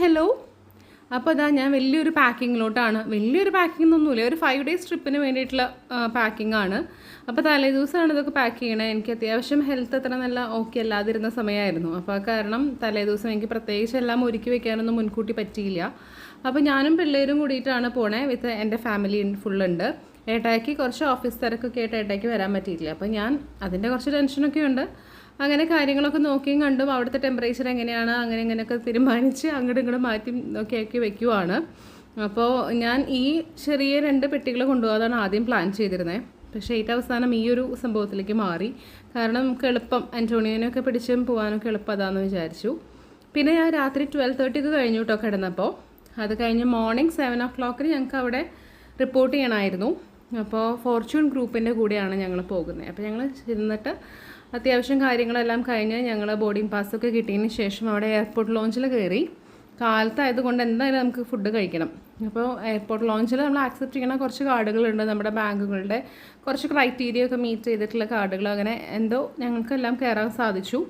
Hello. അപ്പോൾ അതാ ഞാൻ വലിയൊരു പാക്കിങ്ങിലോട്ടാണ്. വലിയൊരു പാക്കിംഗ് ഒന്നുമില്ല ഒരു ഫൈവ് ഡേയ്സ് ട്രിപ്പിന് വേണ്ടിയിട്ടുള്ള പാക്കിംഗ് ആണ് അപ്പോൾ തലേ ദിവസമാണ് ഇതൊക്കെ പാക്ക് ചെയ്യണേ. എനിക്ക് അത്യാവശ്യം ഹെൽത്ത് അത്ര നല്ല ഓക്കെ അല്ലാതിരുന്ന സമയമായിരുന്നു അപ്പോൾ കാരണം തലേ ദിവസം എനിക്ക് പ്രത്യേകിച്ച് എല്ലാം ഒരുക്കി വെക്കാനൊന്നും മുൻകൂട്ടി പറ്റിയില്ല. അപ്പോൾ ഞാനും പിള്ളേരും കൂടിയിട്ടാണ് പോണേ വിത്ത് എന്റെ ഫാമിലി ഫുള്ളുണ്ട് ഏട്ടായിക്ക് കുറച്ച് ഓഫീസ് തിരക്കൊക്കെ ആയിട്ട് ഏട്ടായിക്ക് വരാൻ പറ്റിയിട്ടില്ല. അപ്പോൾ ഞാൻ അതിന്റെ കുറച്ച് ടെൻഷനൊക്കെ ഉണ്ട്. അങ്ങനെ കാര്യങ്ങളൊക്കെ നോക്കിയും കണ്ടും അവിടുത്തെ ടെമ്പറേച്ചർ എങ്ങനെയാണ് അങ്ങനെ ഇങ്ങനെയൊക്കെ തീരുമാനിച്ച് അങ്ങോട്ടും ഇങ്ങോട്ടും മാറ്റി നോക്കിയാക്കി വെക്കുവാണ്. അപ്പോൾ ഞാൻ ഈ ചെറിയ രണ്ട് പെട്ടികൾ കൊണ്ടുപോകാതാണ് ആദ്യം പ്ലാൻ ചെയ്തിരുന്നത് പക്ഷേ ഏറ്റവും അവസാനം ഈ ഒരു സംഭവത്തിലേക്ക് മാറി. കാരണം നമുക്ക് എളുപ്പം അന്റോണിയനൊക്കെ പിടിച്ചും പോകാനൊക്കെ എളുപ്പം അതാണെന്ന് വിചാരിച്ചു. പിന്നെ ഞാൻ രാത്രി ട്വൽവ് തേർട്ടിക്ക് കഴിഞ്ഞു കേട്ടോ കിടന്നപ്പോൾ അത് കഴിഞ്ഞ് മോർണിംഗ് സെവൻ ഓ ക്ലോക്കിന് ഞങ്ങൾക്ക് അവിടെ റിപ്പോർട്ട് ചെയ്യണമായിരുന്നു അപ്പോൾ ഫോർച്യൂൺ ഗ്രൂപ്പിന്റെ കൂടെയാണ് ഞങ്ങൾ പോകുന്നത് അപ്പോൾ ഞങ്ങൾ ചെന്നിട്ട് അത്യാവശ്യം കാര്യങ്ങളെല്ലാം കഴിഞ്ഞ് ഞങ്ങൾ ബോർഡിംഗ് പാസ്സൊക്കെ കിട്ടിയതിന് ശേഷം അവിടെ എയർപോർട്ട് ലോഞ്ചിൽ കയറി കാലത്തായതുകൊണ്ട് എന്തായാലും നമുക്ക് ഫുഡ് കഴിക്കണം. അപ്പോൾ എയർപോർട്ട് ലോഞ്ചിൽ നമ്മൾ ആക്സെപ്റ്റ് ചെയ്യണ കുറച്ച് കാർഡുകളുണ്ട് നമ്മുടെ ബാങ്കുകളുടെ. കുറച്ച് ക്രൈറ്റീരിയ ഒക്കെ മീറ്റ് ചെയ്തിട്ടുള്ള കാർഡുകൾ അങ്ങനെ എന്തോ ഞങ്ങൾക്കെല്ലാം കയറാൻ സാധിച്ചു.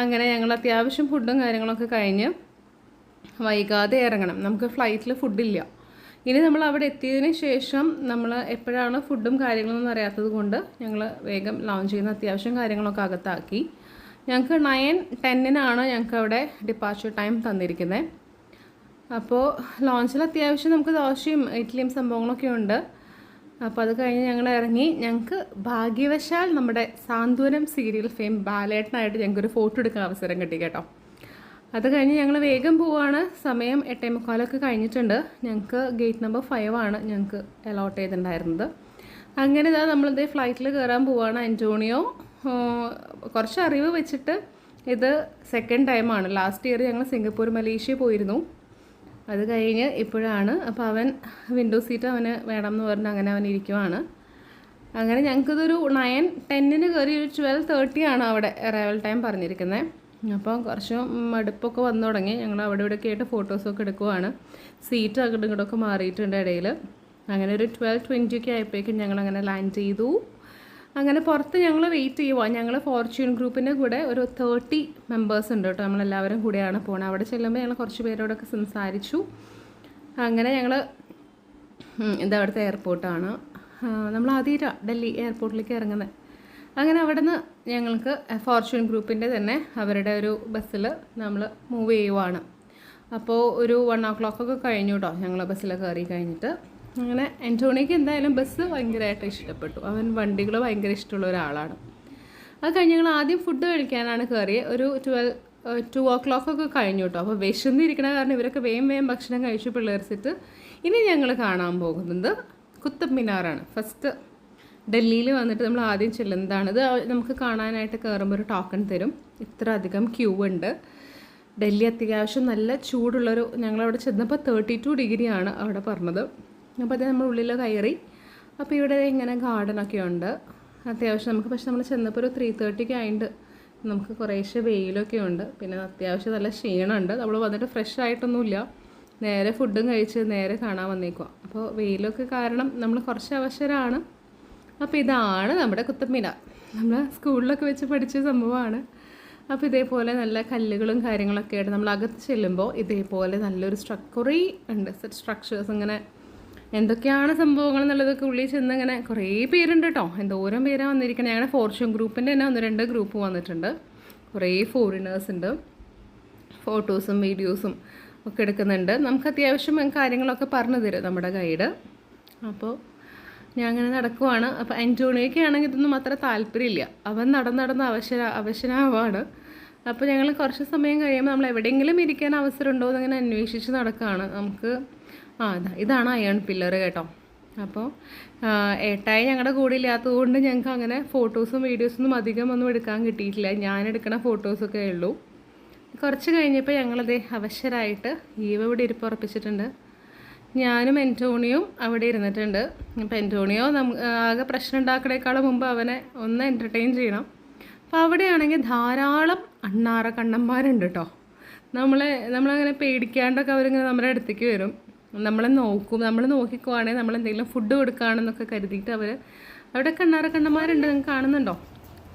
അങ്ങനെ ഞങ്ങൾ അത്യാവശ്യം ഫുഡും കാര്യങ്ങളൊക്കെ കഴിഞ്ഞ് വൈകാതെ ഇറങ്ങണം. നമുക്ക് ഫ്ലൈറ്റിൽ ഫുഡില്ല ഇനി നമ്മൾ അവിടെ എത്തിയതിന് ശേഷം നമ്മൾ എപ്പോഴാണ് ഫുഡും കാര്യങ്ങളൊന്നും അറിയാത്തത് കൊണ്ട് ഞങ്ങൾ വേഗം ലോഞ്ച് ചെയ്യുന്ന അത്യാവശ്യം കാര്യങ്ങളൊക്കെ അകത്താക്കി. ഞങ്ങൾക്ക് നയൻ ടെന്നിനാണ് ഞങ്ങൾക്ക് അവിടെ ഡിപ്പാർച്ചർ ടൈം തന്നിരിക്കുന്നത് അപ്പോൾ ലോഞ്ചിൽ അത്യാവശ്യം നമുക്ക് ദോശയും ഇഡ്ഡലിയും സംഭവങ്ങളൊക്കെ ഉണ്ട്. അപ്പോൾ അത് കഴിഞ്ഞ് ഞങ്ങൾ ഇറങ്ങി. ഞങ്ങൾക്ക് ഭാഗ്യവശാൽ നമ്മുടെ സാന്ത്വനം സീരിയൽ ഫെയിം ബാലേട്ടനായിട്ട് ഞങ്ങൾക്കൊരു ഫോട്ടോ എടുക്കാൻ അവസരം കിട്ടി കേട്ടോ. അത് കഴിഞ്ഞ് ഞങ്ങൾ വേഗം പോവാണ്. സമയം എട്ടേ മുക്കാലൊക്കെ കഴിഞ്ഞിട്ടുണ്ട്. ഞങ്ങൾക്ക് ഗേറ്റ് നമ്പർ ഫൈവ് ആണ് ഞങ്ങൾക്ക് അലോട്ട് ചെയ്തിട്ടുണ്ടായിരുന്നത്. അങ്ങനെ ഇതാ നമ്മളിത് ഫ്ലൈറ്റിൽ കയറാൻ പോവാണ് അന്റോണിയോ. കുറച്ച് അറിവ് വെച്ചിട്ട് ഇത് സെക്കൻഡ് ടൈമാണ് ലാസ്റ്റ് ഇയർ ഞങ്ങൾ സിംഗപ്പൂർ മലേഷ്യ പോയിരുന്നു. അത് കഴിഞ്ഞ് ഇപ്പോഴാണ്. അപ്പോൾ അവൻ വിൻഡോ സീറ്റ് അവന് വേണം എന്ന് പറഞ്ഞ് അങ്ങനെ അവൻ ഇരിക്കുവാണ്. അങ്ങനെ ഞങ്ങൾക്കിതൊരു നയൻ ടെന്നിന് കയറി ഒരു ട്വൽവ് തേർട്ടി ആണ് അവിടെ അറൈവൽ ടൈം പറഞ്ഞിരിക്കുന്നത് അപ്പോൾ കുറച്ച് മടുപ്പൊക്കെ വന്നു തുടങ്ങി. ഞങ്ങൾ അവിടെ ഇവിടെയൊക്കെ ആയിട്ട് ഫോട്ടോസൊക്കെ എടുക്കുവാണ്. സീറ്റ് അങ്ങോട്ടും ഇങ്ങോട്ടൊക്കെ മാറിയിട്ടുണ്ട് ഇടയിൽ. അങ്ങനെ ഒരു ട്വൽവ് ട്വന്റി ഒക്കെ ആയപ്പോഴേക്കും ഞങ്ങൾ അങ്ങനെ ലാൻഡ് ചെയ്തു. അങ്ങനെ പുറത്ത് ഞങ്ങൾ വെയിറ്റ് ചെയ്യുക ഞങ്ങൾ ഫോർച്യൂൺ ഗ്രൂപ്പിന്റെ കൂടെ ഒരു തേർട്ടി മെമ്പേഴ്സ് ഉണ്ട് കേട്ടോ. നമ്മളെല്ലാവരും കൂടെയാണ് പോകുന്നത് അവിടെ ചെല്ലുമ്പോൾ ഞങ്ങൾ കുറച്ച് പേരോടൊക്കെ സംസാരിച്ചു. അങ്ങനെ ഞങ്ങൾ ഇത് അവിടുത്തെ എയർപോർട്ടാണ് നമ്മൾ ആദ്യമായിട്ടാണ് ഡൽഹി എയർപോർട്ടിലേക്ക് ഇറങ്ങുന്നത് അങ്ങനെ അവിടെ നിന്ന് ഞങ്ങൾക്ക് ഫോർച്യൂൺ ഗ്രൂപ്പിന്റെ തന്നെ അവരുടെ ഒരു ബസ്സിൽ നമ്മൾ മൂവ് ചെയ്യുവാണ്. അപ്പോൾ ഒരു വൺ ഓ ക്ലോക്കൊക്കെ കഴിഞ്ഞു കേട്ടോ ഞങ്ങൾ ബസ്സിൽ കയറി കഴിഞ്ഞിട്ട്. അങ്ങനെ ആന്റോണിക്ക് എന്തായാലും ബസ് ഭയങ്കരമായിട്ട് ഇഷ്ടപ്പെട്ടു. അവൻ വണ്ടികൾ ഭയങ്കര ഇഷ്ടമുള്ള ഒരാളാണ്. അത് കഴിഞ്ഞ് ഞങ്ങൾ ആദ്യം ഫുഡ് കഴിക്കാനാണ് കയറിയത് ഒരു ട്വൽവ് ടു ഓ ക്ലോക്കൊക്കെ കഴിഞ്ഞു കേട്ടോ അപ്പോൾ വിശന്നിരിക്കണ കാരണം ഇവരൊക്കെ വേഗം വേഗം ഭക്ഷണം കഴിച്ചു പിള്ളേർച്ചിട്ട് ഇനി ഞങ്ങൾ കാണാൻ പോകുന്നത് കുത്തബ് മിനാറാണ്. ഫസ്റ്റ് ഡൽഹിയിൽ വന്നിട്ട് നമ്മൾ ആദ്യം ചെല്ലുന്നതാണ് ഇത് നമുക്ക് കാണാനായിട്ട് കയറുമ്പോൾ ഒരു ടോക്കൺ തരും. ഇത്ര അധികം ക്യൂ ഉണ്ട്. ഡൽഹി അത്യാവശ്യം നല്ല ചൂടുള്ളൊരു ഞങ്ങളവിടെ ചെന്നപ്പോൾ തേർട്ടി ടു ഡിഗ്രിയാണ് അവിടെ പറഞ്ഞത്. അപ്പോൾ അത് നമ്മൾ ഉള്ളിൽ കയറി. അപ്പോൾ ഇവിടെ ഇങ്ങനെ ഗാർഡനൊക്കെ ഉണ്ട്. അത്യാവശ്യം നമുക്ക് പക്ഷെ നമ്മൾ ചെന്നപ്പോൾ ഒരു ത്രീ തേർട്ടിക്ക് ആയിട്ട് നമുക്ക് കുറേശ്ശെ വെയിലൊക്കെ ഉണ്ട്. പിന്നെ അത്യാവശ്യം നല്ല ക്ഷീണമുണ്ട്. നമ്മൾ വന്നിട്ട് ഫ്രഷ് ആയിട്ടൊന്നുമില്ല. നേരെ ഫുഡും കഴിച്ച് നേരെ കാണാൻ വന്നേക്കുക അപ്പോൾ വെയിലൊക്കെ കാരണം നമ്മൾ കുറച്ച് അവശരാണ്. അപ്പോൾ ഇതാണ് നമ്മുടെ കുത്തമ്മിനാർ നമ്മൾ സ്കൂളിലൊക്കെ വെച്ച് പഠിച്ച സംഭവമാണ്. അപ്പോൾ ഇതേപോലെ നല്ല കല്ലുകളും കാര്യങ്ങളൊക്കെ ആയിട്ട് നമ്മൾ അകത്ത് ചെല്ലുമ്പോൾ ഇതേപോലെ നല്ലൊരു സ്ട്രക്ചറി ഉണ്ട് സ്ട്രക്ചേഴ്സ് ഇങ്ങനെ. എന്തൊക്കെയാണ് സംഭവങ്ങൾ എന്നുള്ളതൊക്കെ ഉള്ളിൽ ചെന്ന് ഇങ്ങനെ കുറേ പേരുണ്ട് കേട്ടോ എന്തോരം പേരാണ് വന്നിരിക്കുന്നത് ഞങ്ങളുടെ ഫോർച്യൂൺ ഗ്രൂപ്പിന്റെ തന്നെ ഒന്ന് രണ്ട് ഗ്രൂപ്പ് വന്നിട്ടുണ്ട്. കുറേ ഫോറിനേഴ്സ് ഉണ്ട്. ഫോട്ടോസും വീഡിയോസും ഒക്കെ എടുക്കുന്നുണ്ട്. നമുക്ക് അത്യാവശ്യം കാര്യങ്ങളൊക്കെ പറഞ്ഞു തരും നമ്മുടെ ഗൈഡ് അപ്പോൾ ഞാൻ അങ്ങനെ നടക്കുവാണ്. അപ്പോൾ ആന്റോണിയൊക്കെ ആണെങ്കിൽ ഇതൊന്നും അത്ര താല്പര്യമില്ല. അവൻ നടന്ന് നടന്ന് അവശ അവശനാവാണ്. അപ്പോൾ ഞങ്ങൾ കുറച്ച് സമയം കഴിയുമ്പോൾ നമ്മൾ എവിടെയെങ്കിലും ഇരിക്കാൻ അവസരം ഉണ്ടോ എന്നിങ്ങനെ അന്വേഷിച്ച് നടക്കുകയാണ് നമുക്ക് ആ ഇതാണ് അയൺ പില്ലർ കേട്ടോ. അപ്പോൾ ഏട്ടായി ഞങ്ങളുടെ കൂടെ ഇല്ലാത്തതുകൊണ്ട് ഞങ്ങൾക്ക് അങ്ങനെ ഫോട്ടോസും വീഡിയോസൊന്നും അധികം ഒന്നും എടുക്കാൻ കിട്ടിയിട്ടില്ല. ഞാൻ എടുക്കുന്ന ഫോട്ടോസൊക്കെ ഉള്ളൂ. കുറച്ച് കഴിഞ്ഞപ്പോൾ ഞങ്ങളത് അവശരായിട്ട് ഈവ് ഇവിടെ ഇരിപ്പ് ഉറപ്പിച്ചിട്ടുണ്ട്. ഞാനും എന്റോണിയും അവിടെ ഇരുന്നിട്ടുണ്ട്. അപ്പോൾ എന്റോണിയോ നം ആകെ പ്രശ്നം ഉണ്ടാക്കണേക്കാളും മുമ്പ് അവനെ ഒന്ന് എന്റർടൈൻ ചെയ്യണം. അപ്പോൾ അവിടെയാണെങ്കിൽ ധാരാളം അണ്ണാറ കണ്ണന്മാരുണ്ട് കേട്ടോ നമ്മളെ നമ്മളങ്ങനെ പേടിക്കാണ്ടൊക്കെ അവരിങ്ങനെ നമ്മുടെ അടുത്തേക്ക് വരും. നമ്മളെ നോക്കും. നമ്മൾ നോക്കിക്കുവാണെങ്കിൽ നമ്മൾ എന്തെങ്കിലും ഫുഡ് കൊടുക്കുകയാണെന്നൊക്കെ കരുതിയിട്ട് അവർ അവിടെ കണ്ണാറ കണ്ണന്മാരുണ്ട് നിങ്ങൾക്ക് കാണുന്നുണ്ടോ?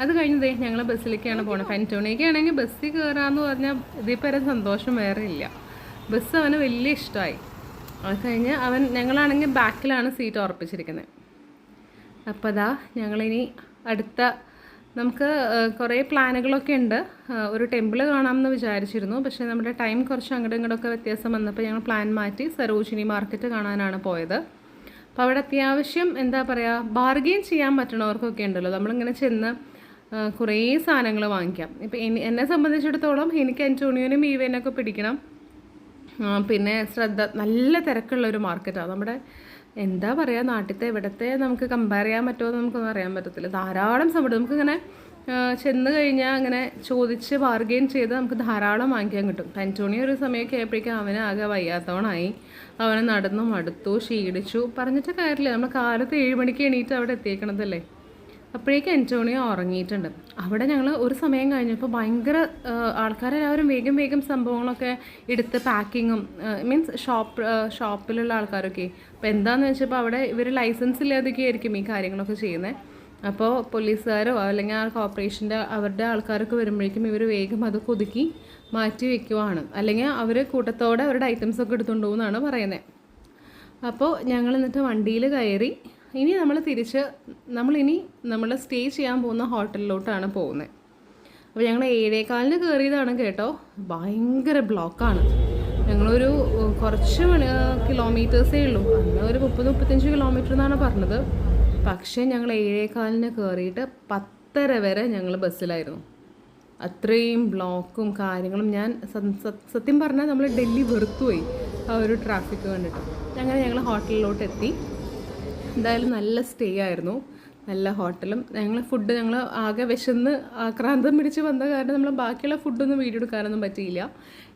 അത് കഴിഞ്ഞതേ ഞങ്ങൾ ബസ്സിലേക്കാണ് പോണത്. ഫെന്റോണിയൊക്കെ ആണെങ്കിൽ ബസ്സിൽ കയറാമെന്ന് പറഞ്ഞാൽ ഇതിൽ സന്തോഷം വേറെ ഇല്ല. ബസ് അവന് വലിയ ഇഷ്ടമായി അത് കഴിഞ്ഞ് അവൻ ഞങ്ങളാണെങ്കിൽ ബാക്കിലാണ് സീറ്റ് ഉറപ്പിച്ചിരിക്കുന്നത്. അപ്പോൾ അതാ ഞങ്ങളിനി അടുത്ത നമുക്ക് കുറേ പ്ലാനുകളൊക്കെ ഉണ്ട്. ഒരു ടെമ്പിൾ കാണാമെന്ന് വിചാരിച്ചിരുന്നു. പക്ഷേ നമ്മുടെ ടൈം കുറച്ച് അങ്ങോട്ടും ഇങ്ങോട്ടൊക്കെ വ്യത്യാസം വന്നപ്പോൾ ഞങ്ങൾ പ്ലാൻ മാറ്റി സരോജിനി മാർക്കറ്റ് കാണാനാണ് പോയത്. അപ്പോൾ അവിടെ അത്യാവശ്യം എന്താ പറയുക ബാർഗെയിൻ ചെയ്യാൻ പറ്റണവർക്കൊക്കെ ഉണ്ടല്ലോ. നമ്മളിങ്ങനെ ചെന്ന് കുറേ സാധനങ്ങൾ വാങ്ങിക്കാം. ഇപ്പം എന്നെ- സംബന്ധിച്ചിടത്തോളം എനിക്ക് അന്റോണിയോനും ഈവേനൊക്കെ പിടിക്കണം. പിന്നെ ശ്രദ്ധ നല്ല തിരക്കുള്ള ഒരു മാർക്കറ്റാണ് നമ്മുടെ എന്താ പറയുക നാട്ടിലത്തെ ഇവിടത്തെ നമുക്ക് കമ്പയർ ചെയ്യാൻ പറ്റുമോ എന്ന് നമുക്കൊന്നും അറിയാൻ പറ്റത്തില്ല. ധാരാളം സംഭവം നമുക്കിങ്ങനെ ചെന്ന് കഴിഞ്ഞാൽ അങ്ങനെ ചോദിച്ച് ബാർഗെയിൻ ചെയ്ത് നമുക്ക് ധാരാളം വാങ്ങിക്കാൻ കിട്ടും. ആന്റോണി ഒരു സമയമൊക്കെ ആയപ്പോഴേക്കും അവന് ആകെ വയ്യാത്തവണായി. അവനെ നടന്നു മടുത്തു ക്ഷീണിച്ചു. പറഞ്ഞിട്ട് കാര്യമില്ല. നമ്മൾ കാലത്ത് ഏഴ് മണിക്ക് എണീറ്റ് അവിടെ എത്തിയേക്കണതല്ലേ? അപ്പോഴേക്കും അന്റോണിയോ ഉറങ്ങിയിട്ടുണ്ട്. അവിടെ ഞങ്ങൾ ഒരു സമയം കഴിഞ്ഞപ്പോൾ ഭയങ്കര ആൾക്കാരെല്ലാവരും വേഗം വേഗം സംഭവങ്ങളൊക്കെ എടുത്ത് പാക്കിങ്ങും മീൻസ് ഷോപ്പ് ഷോപ്പിലുള്ള ആൾക്കാരൊക്കെ. അപ്പോൾ എന്താണെന്ന് വെച്ചപ്പോൾ അവിടെ ഇവർ ലൈസൻസ് ഇല്ലാതൊക്കെ ആയിരിക്കും ഈ കാര്യങ്ങളൊക്കെ ചെയ്യുന്നത് അപ്പോൾ പോലീസുകാരോ അല്ലെങ്കിൽ ആ കോർപ്പറേഷന്റെ അവരുടെ ആൾക്കാരൊക്കെ വരുമ്പോഴേക്കും ഇവർ വേഗം അത് കൊതുക്കി മാറ്റി വെക്കുവാണ്. അല്ലെങ്കിൽ അവർ കൂട്ടത്തോടെ അവരുടെ ഐറ്റംസ് ഒക്കെ എടുത്തുകൊണ്ട് പോകുമെന്നാണ് പറയുന്നത് അപ്പോൾ ഞങ്ങൾ എന്നിട്ട് വണ്ടിയിൽ കയറി ഇനി നമ്മൾ തിരിച്ച് നമ്മളിനി നമ്മൾ സ്റ്റേ ചെയ്യാൻ പോകുന്ന ഹോട്ടലിലോട്ടാണ് പോകുന്നത് അപ്പോൾ ഞങ്ങൾ ഏഴേകാലിന് കയറിയതാണ് കേട്ടോ. ഭയങ്കര ബ്ലോക്കാണ് ഞങ്ങളൊരു കുറച്ച് മണി കിലോമീറ്റേഴ്സേ ഉള്ളൂ. അന്ന് ഒരു മുപ്പത് മുപ്പത്തഞ്ച് കിലോമീറ്റർ എന്നാണ് പറഞ്ഞത്. പക്ഷേ ഞങ്ങൾ ഏഴേകാലിന് കയറിയിട്ട് പത്തര വരെ ഞങ്ങൾ ബസ്സിലായിരുന്നു. അത്രയും ബ്ലോക്കും കാര്യങ്ങളും ഞാൻ സത്യം പറഞ്ഞാൽ നമ്മൾ ഡൽഹി വെറുത്തുപോയി ആ ഒരു ട്രാഫിക് കണ്ടിട്ട്. അങ്ങനെ ഞങ്ങൾ ഹോട്ടലിലോട്ട് എത്തി എന്തായാലും നല്ല സ്റ്റേ ആയിരുന്നു. നല്ല ഹോട്ടലും ഞങ്ങൾ ഫുഡ് ഞങ്ങൾ ആകെ വിശന്ന് ആക്രാന്തം പിടിച്ച് വന്ന കാരണം നമ്മൾ ബാക്കിയുള്ള ഫുഡൊന്നും വീഡിയോ എടുക്കാനൊന്നും പറ്റിയില്ല.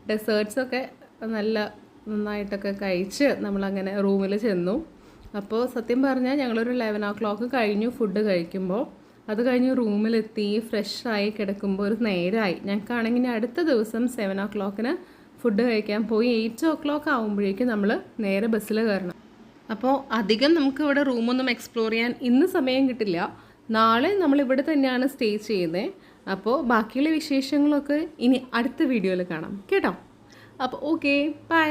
ഡെസേർട്സൊക്കെ നല്ല നന്നായിട്ടൊക്കെ കഴിച്ച് നമ്മളങ്ങനെ റൂമിൽ ചെന്നു. അപ്പോൾ സത്യം പറഞ്ഞാൽ ഞങ്ങളൊരു ലെവൻ ഓ ക്ലോക്ക് കഴിഞ്ഞു ഫുഡ് കഴിക്കുമ്പോൾ അത് കഴിഞ്ഞ് റൂമിലെത്തി ഫ്രഷായി കിടക്കുമ്പോൾ ഒരു നേരമായി ഞങ്ങൾക്കാണെങ്കിൽ അടുത്ത ദിവസം സെവൻ ഓ ക്ലോക്കിന് ഫുഡ് കഴിക്കാൻ പോയി. എയ്റ്റ് ഓ ക്ലോക്ക് ആകുമ്പോഴേക്കും നമ്മൾ നേരെ ബസ്സിൽ കയറണം അപ്പോൾ അധികം നമുക്ക് ഇവിടെ റൂമൊന്നും എക്സ്പ്ലോർ ചെയ്യാൻ ഇന്ന് സമയം കിട്ടില്ല. നാളെ നമ്മൾ ഇവിടെ തന്നെയാണ് സ്റ്റേ ചെയ്യുന്നത് അപ്പോൾ ബാക്കിയുള്ള വിശേഷങ്ങളൊക്കെ ഇനി അടുത്ത വീഡിയോയിൽ കാണാം. കേട്ടോ? അപ്പോൾ ഓക്കെ ബൈ